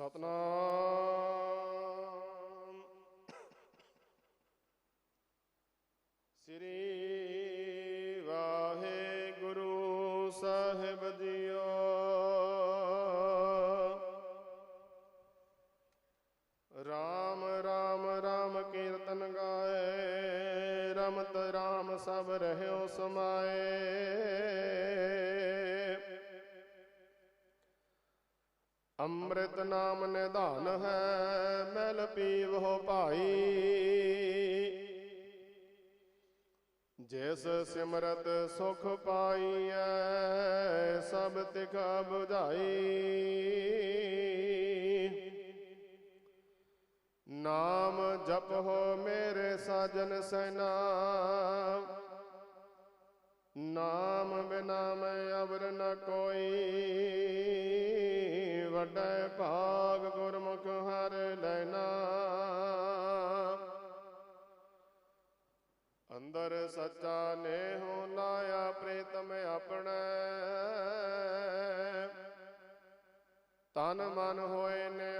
ਸਤਨਾਮ। ਸ੍ਰੀ ਵਾਹਿਗੁਰੂ ਸਾਹਿਬ ਜੀਓ ਰਾਮ ਰਾਮ ਰਾਮ ਕੀਰਤਨ ਗਾਏ, ਰਮਤ ਰਾਮ ਸਭ ਰਹਿਓ ਸਮਾਏ। ਅੰਮ੍ਰਿਤ ਨਾਮ ਨਿਧਾਨ ਹੈ, ਮੈਲ ਪੀਵੋ ਭਾਈ। ਜਿਸ ਸਿਮਰਤ ਸੁਖ ਪਾਈਐ, ਸਭ ਤਿਖ 부ਝਾਈ ਨਾਮ ਜਪੋ ਮੇਰੇ ਸਾਜਨ ਸੈਨਾ। ਨਾਮ ਬਿਨਾ ਮੈਂ ਅਵਰ ਨ ਕੋਈ। ਵੱਡੇ ਭਾਗ ਗੁਰਮੁਖ ਹਰ ਲੈਣਾ। ਅੰਦਰ ਸੱਚਾ ਨੇਹੁ ਲਾਇਆ ਪ੍ਰੀਤਮ ਆਪਣੇ। ਤਨ ਮਨ ਹੋਏ ਨੇ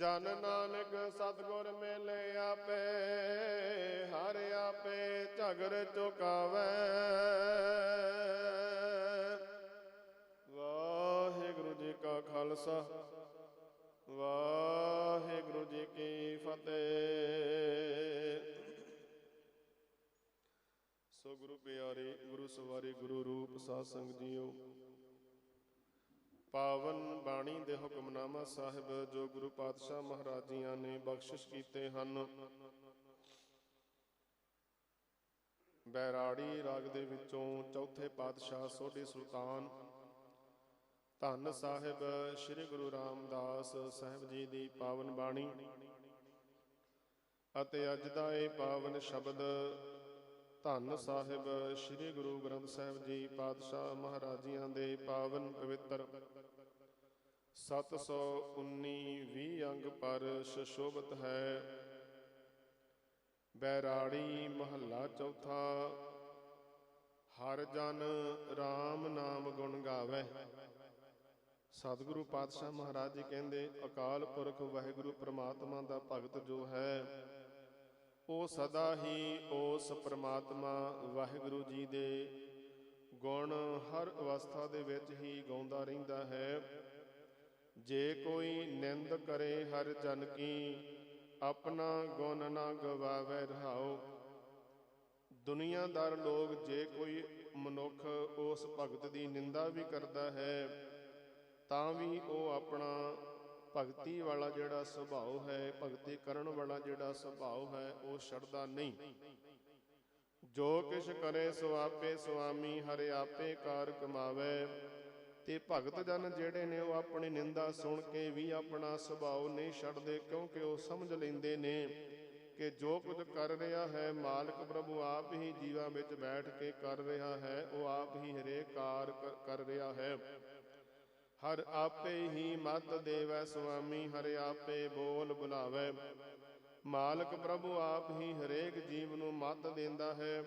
ਜਨ ਨਾਨਕ ਸਤਿਗੁਰ ਮਿਲੇ ਆਪੇ, ਹਰ ਆਪੇ ਝਗਰ ਚੁਕਾਵੇ। ਵਾਹਿਗੁਰੂ ਜੀ ਕਾ ਖਾਲਸਾ, ਵਾਹਿਗੁਰੂ ਜੀ ਕੀ ਫਤਿਹ। ਸੋ ਗੁਰੂ ਪਿਆਰੇ, ਗੁਰੂ ਸਵਾਰੀ, ਗੁਰੂ ਰੂਪ ਸਾਧ ਸੰਗ ਜੀਓ ਪਾਵਨ ਬਾਣੀ ਦੇ ਹੁਕਮਨਾਮਾ ਸਾਹਿਬ ਜੋ ਗੁਰੂ ਪਾਤਸ਼ਾਹ ਮਹਾਰਾਜ ਜੀਆਂ ਨੇ ਬਖਸ਼ਿਸ਼ ਕੀਤੇ ਹਨ। ਬੈਰਾੜੀ ਰਾਗ ਦੇ ਵਿੱਚੋਂ ਚੌਥੇ ਪਾਤਸ਼ਾਹ ਸੋਢੀ ਸੁਲਤਾਨ, ਧੰਨ ਸਾਹਿਬ ਸ੍ਰੀ ਗੁਰੂ ਰਾਮਦਾਸ ਸਾਹਿਬ ਜੀ ਦੀ ਪਾਵਨ ਬਾਣੀ ਅਤੇ ਅੱਜ ਦਾ ਇਹ ਪਾਵਨ ਸ਼ਬਦ ਧੰਨ ਸਾਹਿਬ ਸ੍ਰੀ ਗੁਰੂ ਗ੍ਰੰਥ ਸਾਹਿਬ ਜੀ ਪਾਤਸ਼ਾਹ ਮਹਾਰਾਜੀਆਂ ਦੇ ਪਾਵਨ ਪਵਿੱਤਰ 719 20 ਅੰਗ ਪਰ ਸ਼ੋਭਤ ਹੈ। ਬੈਰਾੜੀ ਮਹੱਲਾ ਚੌਥਾ, ਹਰ ਜਨ RAM ਨਾਮ ਗੁਣ ਗਾਵੇ। ਸਤਿਗੁਰੂ ਪਾਤਸ਼ਾਹ ਮਹਾਰਾਜ ਜੀ ਕਹਿੰਦੇ, ਅਕਾਲ ਪੁਰਖ ਵਾਹਿਗੁਰੂ ਪ੍ਰਮਾਤਮਾ ਦਾ ਭਗਤ ਜੋ ਹੈ, ਉਹ ਸਦਾ ਹੀ ਉਸ ਪ੍ਰਮਾਤਮਾ ਵਾਹਿਗੁਰੂ ਜੀ ਦੇ ਗੁਣ ਹਰ ਅਵਸਥਾ ਦੇ ਵਿੱਚ ਹੀ ਗਾਉਂਦਾ ਰਹਿੰਦਾ ਹੈ। ਜੇ ਕੋਈ ਨਿੰਦ ਕਰੇ ਹਰ ਜਨ ਕੀ, ਆਪਣਾ ਗੁਣ ਨਾ ਗਵਾਵੇ ਰਹਾਓ ਦੁਨੀਆਦਾਰ ਲੋਕ ਜੇ ਕੋਈ ਮਨੁੱਖ ਉਸ ਭਗਤ ਦੀ ਨਿੰਦਾ ਵੀ ਕਰਦਾ ਹੈ, ਤਾਂ ਵੀ ਉਹ ਆਪਣਾ ਭਗਤੀ ਵਾਲਾ ਜਿਹੜਾ ਸੁਭਾਅ ਹੈ, ਭਗਤੀ ਕਰਨ ਵਾਲਾ ਜਿਹੜਾ ਸੁਭਾਅ ਹੈ, ਉਹ ਛੱਡਦਾ ਨਹੀਂ। ਜੋ ਕਿਛ ਕਰੇ ਸੋ ਆਪੇ ਸੁਆਮੀ, ਹਰਿ ਆਪੇ ਕਾਰ ਕਮਾਵੇ। ਤੇ ਭਗਤ ਜਨ ਜਿਹੜੇ ਨੇ ਉਹ ਆਪਣੀ ਨਿੰਦਾ ਸੁਣ ਕੇ ਵੀ ਆਪਣਾ ਸੁਭਾਅ ਨਹੀਂ ਛੱਡਦੇ, ਕਿਉਂਕਿ ਉਹ ਸਮਝ ਲੈਂਦੇ ਨੇ ਕਿ ਜੋ ਕੁਝ ਕਰ ਰਿਹਾ ਹੈ, ਮਾਲਕ ਪ੍ਰਭੂ ਆਪ ਹੀ ਜੀਵਾਂ ਵਿੱਚ ਬੈਠ ਕੇ ਕਰ ਰਿਹਾ ਹੈ, ਉਹ ਆਪ ਹੀ ਹਰੇਕ ਕਾਰ ਕਰ ਰਿਹਾ ਹੈ। ਹਰ ਆਪੇ ਹੀ ਮਤ ਦੇਵੈ ਸੁਆਮੀ, ਹਰਿ ਆਪੇ ਬੋਲ ਬੁਲਾਵੇ। ਮਾਲਕ ਪ੍ਰਭੂ ਆਪ ਹੀ ਹਰੇਕ ਜੀਵ ਨੂੰ ਮਤ ਦਿੰਦਾ ਹੈ,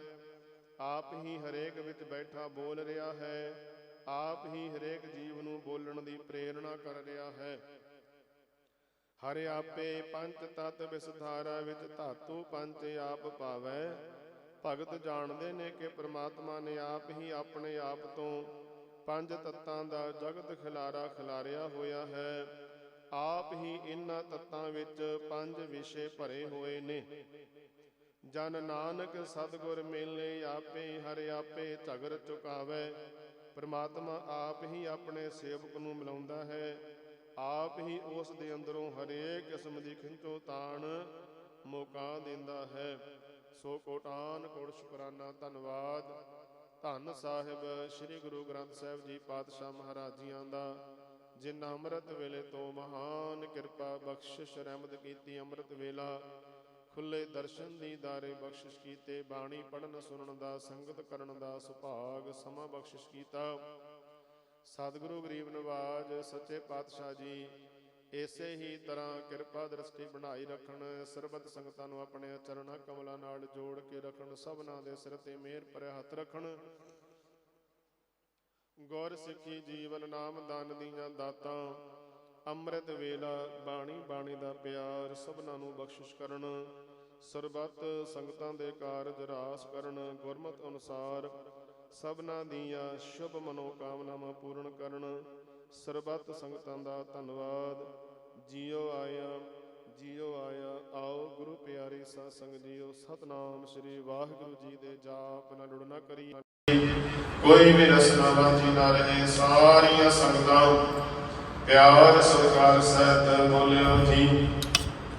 ਆਪ ਹੀ ਹਰੇਕ ਵਿੱਚ ਬੈਠਾ ਬੋਲ ਰਿਹਾ ਹੈ। ਆਪ ਹੀ ਹਰੇਕ ਜੀਵ ਨੂੰ ਬੋਲਣ ਦੀ ਪ੍ਰੇਰਣਾ ਕਰ ਰਿਹਾ ਹੈ। ਹਰਿ ਆਪੇ ਪੰਚ ਤਤ ਵਿਸਥਾਰਾ ਵਿੱਚ ਧਾਤੂ ਪੰਜ ਆਪ ਪਾਵੈ। ਭਗਤ ਜਾਣਦੇ ਨੇ ਕਿ ਪ੍ਰਮਾਤਮਾ ਨੇ ਆਪ ਹੀ ਆਪਣੇ ਆਪ ਤੋਂ ਪੰਜ ਤੱਤਾਂ ਦਾ ਜਗਤ ਖਿਲਾਰਾ ਖਿਲਾਰਿਆ ਹੋਇਆ ਹੈ। ਆਪ ਹੀ ਇਨ੍ਹਾਂ ਤੱਤਾਂ ਵਿੱਚ ਪੰਜ ਵਿਸ਼ੇ ਭਰੇ ਹੋਏ ਨੇ। ਜਨ ਨਾਨਕ ਸਤਿਗੁਰ ਮੇਲੇ ਆਪੇ ਹਰਿ ਆਪੇ ਝਗਰ ਚੁਕਾਵੇ। ਪ੍ਰਮਾਤਮਾ ਆਪ ਹੀ ਆਪਣੇ ਸੇਵਕ ਨੂੰ ਮਿਲਾਉਂਦਾ ਹੈ। ਆਪ ਹੀ ਉਸ ਦੇ ਅੰਦਰੋਂ ਹਰੇਕ ਕਿਸਮ ਦੀ ਖਿੰਚੋ ਤਾਣ ਮੌਕਾ ਦਿੰਦਾ ਹੈ। ਸੋ ਕੋਟਾਨ ਕੋਟ ਸ਼ੁਕਰਾਨਾ ਧੰਨਵਾਦ। ਧੰਨ ਸਾਹਿਬ, ਸ੍ਰੀ ਗੁਰੂ ਗ੍ਰੰਥ ਸਾਹਿਬ ਜੀ ਪਾਤਸ਼ਾਹ ਮਹਾਰਾਜੀਆਂ ਦਾ, ਜਿਨ੍ਹਾਂ ਅੰਮ੍ਰਿਤ ਵੇਲੇ ਤੋਂ ਮਹਾਨ ਕਿਰਪਾ ਬਖਸ਼ਿਸ਼ ਰਹਿਮਤ ਕੀਤੀ ਅੰਮ੍ਰਿਤ ਵੇਲਾ। ਖੁੱਲੇ ਦਰਸ਼ਨ ਦੀ ਦਾਰੇ ਬਖਸ਼ਿਸ਼ ਕੀਤੇ, ਬਾਣੀ ਪੜਨ ਸੁਣਨ ਦਾ, ਸੰਗਤ ਕਰਨ ਦਾ ਸੁਭਾਗ ਸਮਾਂ ਬਖਸ਼ਿਸ਼ ਕੀਤਾ। ਸਤਿਗੁਰੂ ਗਰੀਬ ਨਿਵਾਜ਼, ਸੱਚੇ ਪਾਤਸ਼ਾਹ ਜੀ, ਇਸੇ ਹੀ ਤਰ੍ਹਾਂ ਕਿਰਪਾ ਦ੍ਰਿਸ਼ਟੀ ਬਣਾਈ ਰੱਖਣ, ਸਰਬਤ ਸੰਗਤਾਂ ਨੂੰ ਆਪਣੇ ਚਰਨਾਂ ਕਮਲਾਂ ਨਾਲ ਜੋੜ ਕੇ ਰੱਖਣ, ਸਭਨਾਂ ਦੇ ਸਿਰ ਤੇ ਮਿਹਰ ਭਰਿਆ ਹੱਥ ਰੱਖਣ। ਗੌਰ ਸਿੱਖੀ ਜੀਵਨ ਨਾਮ ਦਾਨ ਦੀਆਂ ਦਾਤਾਂ ਅੰਮ੍ਰਿਤ ਵੇਲਾ ਬਾਣੀ ਬਾਣੀ ਦਾ ਪਿਆਰ ਸਭਨਾਂ ਨੂੰ ਬਖਸ਼ਿਸ਼ ਕਰਨ, ਸਰਬੱਤ ਸੰਗਤਾਂ ਦੇ ਕਾਰਜ ਰਾਸ ਕਰਨ, ਗੁਰਮਤ ਅਨੁਸਾਰ ਸਭਨਾਂ ਦੀਆਂ ਸ਼ੁਭ ਮਨੋ ਪੂਰਨ ਕਰਨ, ਸਰਬੱਤ ਸੰਗਤਾਂ ਦਾ ਧੰਨਵਾਦ। ਜੀਓ ਆਇਆ ਜੀਓ ਆਇਆ, ਆਓ ਗੁਰੂ ਪਿਆਰੀ ਸਾਧ ਸੰਗਤ ਜੀਓ, ਸਤਨਾਮ ਸ੍ਰੀ ਵਾਹਿਗੁਰੂ ਜੀ ਦੇ ਜਾਪ ਨਾਲ ਲੁੜਨਾ ਕਰੀ ਕੋਈ ਵੀ ਰਸਨਾ ਬਾਜੀ ਨਾ ਰਹੇ, ਸਾਰੀਆਂ ਸੰਗਤਾਂ ਪਿਆਰ ਸਤਿਕਾਰ ਸਹਿਤ ਬੋਲਿਓ ਜੀ।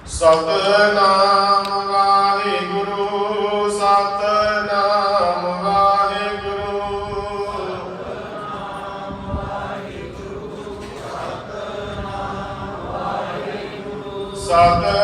ਸਤਨਾਮ ਵਾਹਿਗੁਰੂ ਸਤਨਾਮ ਵਾਹਿਗੁਰੂ। ਸਤਨਾਮ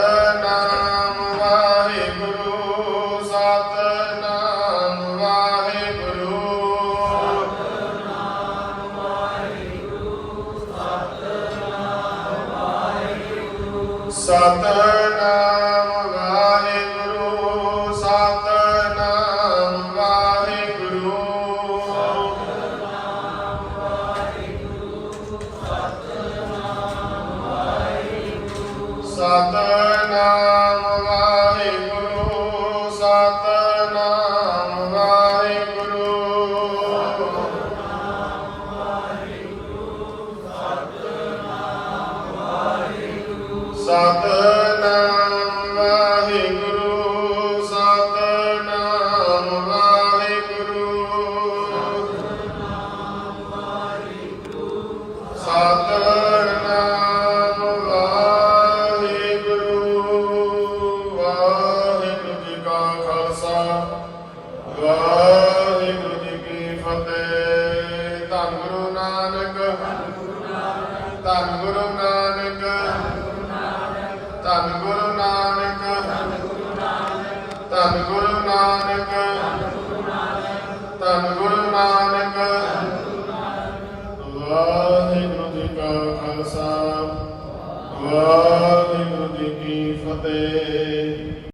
ਧੰਨ ਗੁਰੂ ਨਾਨਕ ਧੰਨ ਵਾਹਿਗੁਰੂ ਜੀ ਕੀ ਫਤਿਹ।